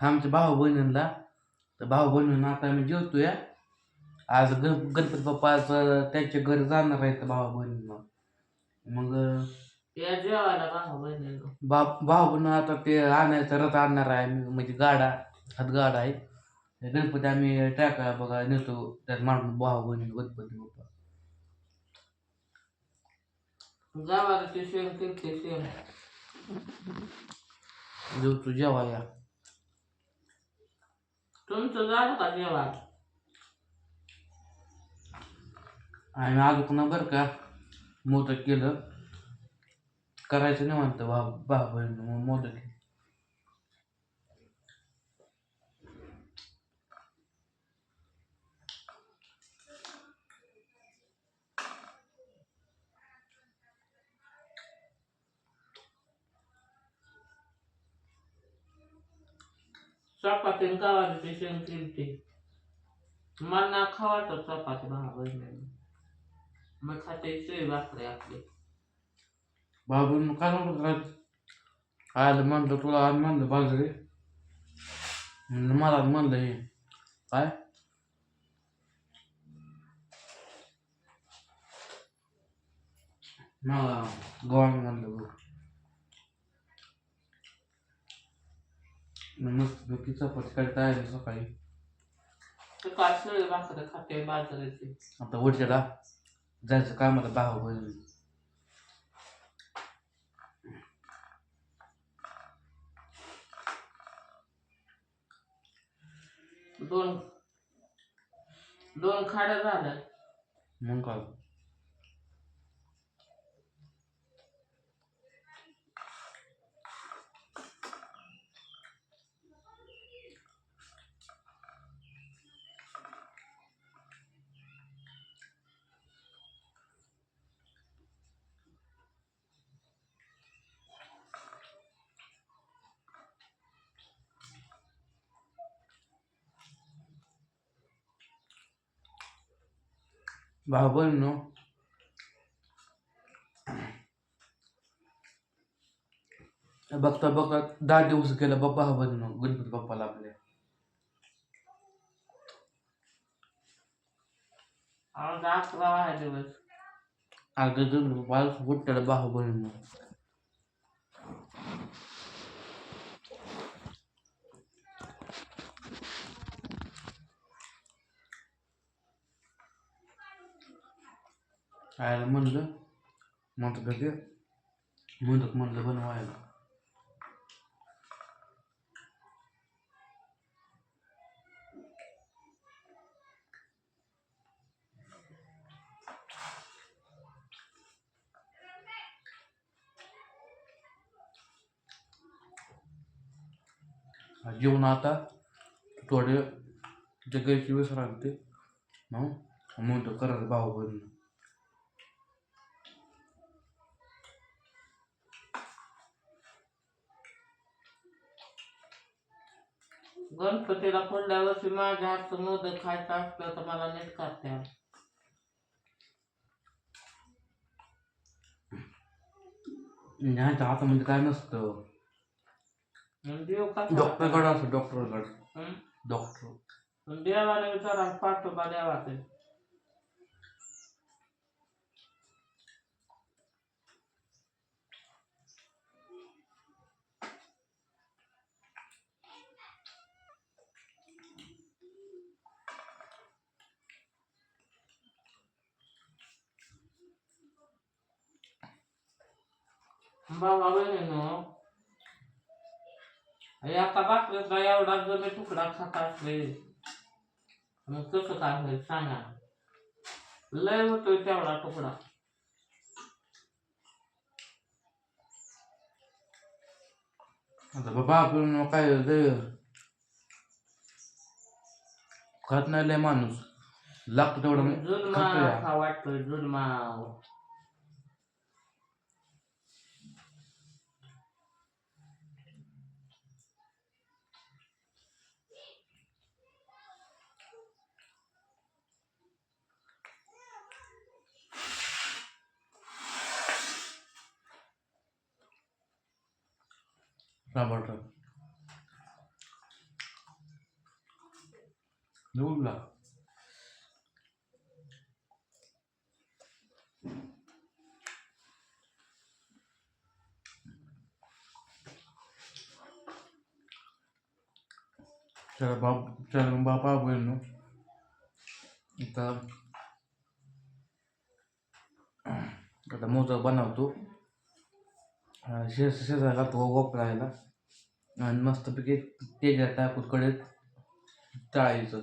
आमच्या भाऊ बहिणींना तर भाऊ बहिणींना आता आम्ही जेवतोय. आज गण गणपती बाप्पा त्यांच्या घरी जाणार आहेत भाऊ बहिणींना मग या जेवायला भाऊ बहिणी बा भाऊ बहिण आता ते आणायचं रथ आणणार आहे. आम्ही म्हणजे गाडा हात गाडा आहे. ते गणपती आम्ही टाका बघा नेतो. त्यात मांडून भाऊ बहिणी गणपती बाप्पा. शेण किरते शेण. जेवतो जेवा या तुमचं झालं का जेवण आम्ही आलो पुन्हा बरं का मोदक केलं. करायचं नाही म्हणतं भाऊ भाऊ बहीण मग मोदक केलं. चपाती आणि गावाला शेण किरते मला ना खावाटं चपाती भाऊ बहिणी मग खाते शिळी भाकरी आपली भाऊ बहीण काय म्हणतो करायचं आलं म्हणलं तुला आज म्हणलं बाजरी म्हणलं मला म्हणलं हे काय मला गोवान म्हणलं गो मस्त पैकी चपाती काय तयारी सकाळी. ते काय शिळी भाकरी खाते बाजरीची आता वरच्याला जायचं कामाला भाऊ बहीण दोन दोन खाड्या झाल्या मग काय? भाऊ बहीण नो बघता बघता दहा दिवस गेला बाप्पा हा बहीण गणपती बाप्पाला आपल्या अकरा दिवस अगदी गणपती बाप्पाला गुट्ट्याला भाऊ बहीण आयला म्हणलं म्हणत कधी म्हणत म्हणलं बनवायला. जेवण आता थोडे जगायची विसरांते मग म्हणतो करायचं भाऊ बहीण गणपतीला पुढल्या वर्षी माझ्या हातचं मोदक खायचं असलं तर मला नीट करते ह्यांच्या हातामध्ये काय नसतं. देव कसा डॉक्टरकडे असतं डॉक्टरकडे. हं? डॉक्टर. पण देवाला विचारा पाठोबा देवाचे बाबा बहिणीनो एका बाकरीचा एवढा जर तुकडा खात असले. मग कसं काय होईल सांगा. लय होतोय तेवढा तुकडा. आता बाबा आपण काय खात नाही लय माणूस. लागतो तेवढं जुलमा वाटतोय जुलमा टमाटर निवडला चला बाप चला बापा बहिण आता आता मोदक बनवतो. अं, शेज शेजायला तो वापरायला आणि मस्तपैकी तेजात टाकून कडेत तळायचं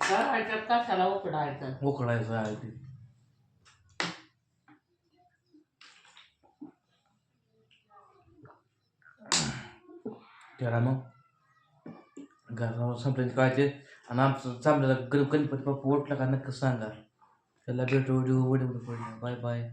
करायचं कशाला उकडायचं आहे ते. त्याला मग घरावर संपल्याचे पाहिजे आणि आमचं चांगलं गणपती बाप्पा ओटला का नक्की सांगा. त्याला भेटू व्हिडिओ व्हिडिओ बाय बाय.